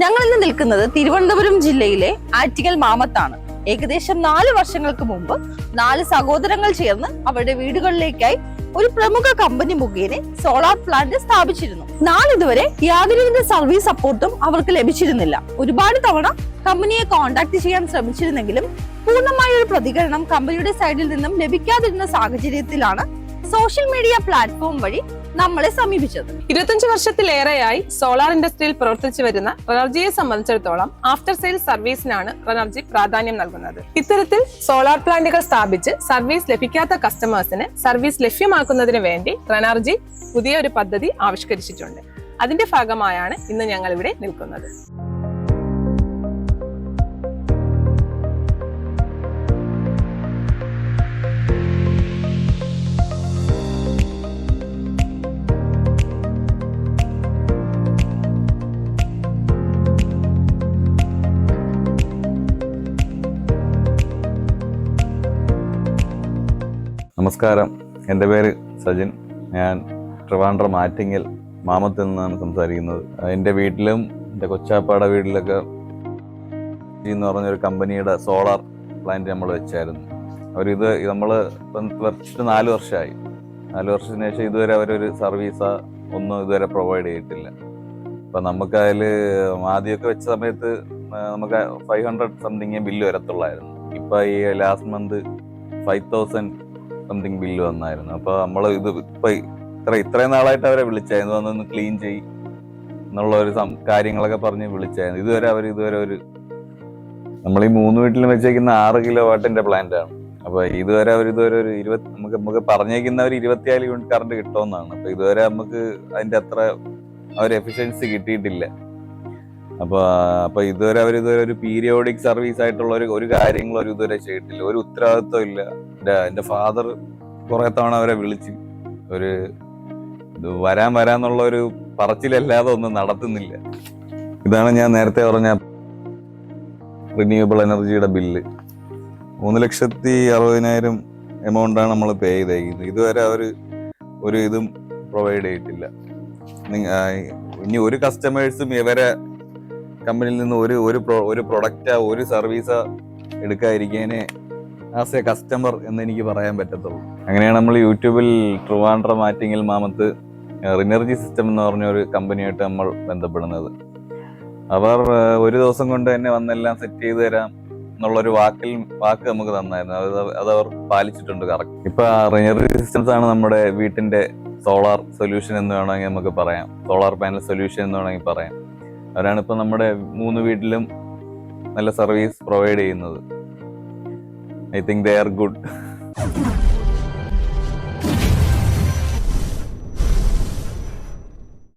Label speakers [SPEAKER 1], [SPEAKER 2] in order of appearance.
[SPEAKER 1] ഞങ്ങൾ ഇന്ന് നിൽക്കുന്നത് തിരുവനന്തപുരം ജില്ലയിലെ ആറ്റിക്കൽ മാമത്താണ്. ഏകദേശം നാല് വർഷങ്ങൾക്ക് മുമ്പ് നാല് സഹോദരങ്ങൾ ചേർന്ന് അവരുടെ വീടുകളിലേക്കായി ഒരു പ്രമുഖ കമ്പനി മുഖേന സോളാർ പ്ലാന്റ് സ്ഥാപിച്ചിരുന്നു. നാളിതുവരെ യാതൊരുവിധ സർവീസ് സപ്പോർട്ടും അവർക്ക് ലഭിച്ചിരുന്നില്ല. ഒരുപാട് തവണ കമ്പനിയെ കോൺടാക്ട് ചെയ്യാൻ ശ്രമിച്ചിരുന്നെങ്കിലും പൂർണമായ ഒരു പ്രതികരണം കമ്പനിയുടെ സൈഡിൽ നിന്നും ലഭിക്കാതിരുന്ന സാഹചര്യത്തിലാണ് സോഷ്യൽ മീഡിയ പ്ലാറ്റ്ഫോം വഴി നമ്മളെ സമീപിച്ചത്.
[SPEAKER 2] ഇരുപത്തഞ്ച് വർഷത്തിലേറെയായി സോളാർ ഇൻഡസ്ട്രിയിൽ പ്രവർത്തിച്ചു വരുന്ന റെനർജിയെ സംബന്ധിച്ചിടത്തോളം ആഫ്റ്റർ സെയിൽ സർവീസിനാണ് റെനർജി പ്രാധാന്യം നൽകുന്നത്. ഇത്തരത്തിൽ സോളാർ പ്ലാന്റുകൾ സ്ഥാപിച്ച് സർവീസ് ലഭിക്കാത്ത കസ്റ്റമേഴ്സിന് സർവീസ് ലഭ്യമാക്കുന്നതിന് വേണ്ടി റെനർജി പുതിയ ഒരു പദ്ധതി ആവിഷ്കരിച്ചിട്ടുണ്ട്. അതിന്റെ ഭാഗമായാണ് ഇന്ന് ഞങ്ങൾ ഇവിടെ നിൽക്കുന്നത്.
[SPEAKER 3] നമസ്കാരം. എന്റെ പേര് സജിൻ. ഞാൻ ട്രിവാൻഡ്രം ആറ്റിങ്ങൽ മാമത്തിൽ നിന്നാണ് സംസാരിക്കുന്നത്. എന്റെ വീട്ടിലും എന്റെ കൊച്ചാപ്പാട വീട്ടിലൊക്കെ എന്ന് പറഞ്ഞൊരു കമ്പനിയുടെ സോളാർ പ്ലാന്റ് നമ്മൾ വെച്ചായിരുന്നു. അവരിത് നമ്മൾ ഇപ്പം വെച്ചിട്ട് നാല് വർഷമായി. നാല് വർഷത്തിന് ശേഷം ഇതുവരെ അവരൊരു സർവീസ് ഒന്നും ഇതുവരെ പ്രൊവൈഡ് ചെയ്തിട്ടില്ല. അപ്പം നമുക്ക് അതിൽ ആദ്യമൊക്കെ വെച്ച സമയത്ത് നമുക്ക് ഫൈവ് ഹൺഡ്രഡ് സംതിങ് ബില്ല് വരത്തുള്ളായിരുന്നു. ഇപ്പം ഈ last month five thousand something bill വന്നായിരുന്നു. അപ്പൊ നമ്മൾ ഇത് ഇപ്പൊ ഇത്ര ഇത്രയും നാളായിട്ട് അവരെ വിളിച്ചായിരുന്നു വന്നൊന്ന് ക്ലീൻ ചെയ് എന്നുള്ള ഒരു കാര്യങ്ങളൊക്കെ പറഞ്ഞ് വിളിച്ചായിരുന്നു ഇതുവരെ അവർ ഇതുവരെ ഒരു നമ്മൾ ഈ മൂന്ന് വീട്ടിലും വെച്ചേക്കുന്ന ആറ് കിലോ വാട്ടിന്റെ പ്ലാന്റ് ആണ്. അപ്പൊ ഇതുവരെ അവർ ഇതുവരെ ഒരു ഇരുപത്തി നമുക്ക് നമുക്ക് പറഞ്ഞേക്കുന്ന ഒരു ഇരുപത്തിനാല് യൂണിറ്റ് കറണ്ട് കിട്ടുമെന്നാണ്. അപ്പൊ ഇതുവരെ നമുക്ക് അതിന്റെ അത്ര ഒരു എഫിഷ്യൻസി കിട്ടിയിട്ടില്ല. അപ്പൊ അപ്പോൾ ഇതുവരെ അവർ ഇതുവരെ ഒരു പീരിയോഡിക് സർവീസ് ആയിട്ടുള്ള ഒരു ഒരു കാര്യങ്ങളും അവർ ഇതുവരെ ചെയ്തിട്ടില്ല. ഒരു ഉത്തരവാദിത്വം ഇല്ല. എന്റെ ഫാദർ കുറെ തവണ അവരെ വിളിച്ച് ഒരു ഇത് വരാൻ വരാന്നുള്ള ഒരു പറച്ചിലല്ലാതെ ഒന്നും നടത്തുന്നില്ല. ഇതാണ് ഞാൻ നേരത്തെ പറഞ്ഞ റിന്യൂവബിൾ എനർജിയുടെ ബില്ല് മൂന്ന് ലക്ഷത്തി അറുപതിനായിരം എമൗണ്ട് ആണ് നമ്മൾ പേ ചെയ്തേക്കുന്നത്. ഇതുവരെ അവർ ഒരു ഇതും പ്രൊവൈഡ് ചെയ്തിട്ടില്ല. ഇനി ഒരു കസ്റ്റമേഴ്സും ഇവരെ കമ്പനിയിൽ നിന്ന് ഒരു ഒരു ഒരു പ്രൊഡക്റ്റാ ഒരു സർവീസാ എടുക്കാതിരിക്കാനേ ആസ് എ കസ്റ്റമർ എന്ന് എനിക്ക് പറയാൻ പറ്റത്തുള്ളൂ. അങ്ങനെയാണ് നമ്മൾ യൂട്യൂബിൽ ട്രുവാൻഡ്ര മാറ്റിങ്ങിൽ മാമത്ത് റിനർജി സിസ്റ്റം എന്ന് പറഞ്ഞ ഒരു കമ്പനിയായിട്ട് നമ്മൾ ബന്ധപ്പെടുന്നത്. അവർ ഒരു ദിവസം കൊണ്ട് തന്നെ വന്നെല്ലാം സെറ്റ് ചെയ്ത് തരാം എന്നുള്ളൊരു വാക്കിൽ വാക്ക് നമുക്ക് തന്നായിരുന്നു. അത് അവർ പാലിച്ചിട്ടുണ്ട് കറക്റ്റ് ഇപ്പൊ റിനർജി സിസ്റ്റംസ് ആണ് നമ്മുടെ വീട്ടിന്റെ സോളാർ സൊല്യൂഷൻ എന്ന് വേണമെങ്കിൽ നമുക്ക് പറയാം. സോളാർ പാനൽ സൊല്യൂഷൻ എന്ന് വേണമെങ്കിൽ പറയാം. അവരാണ് ഇപ്പൊ നമ്മുടെ മൂന്ന് വീട്ടിലും നല്ല സർവീസ് പ്രൊവൈഡ് ചെയ്യുന്നത്. I think they are good.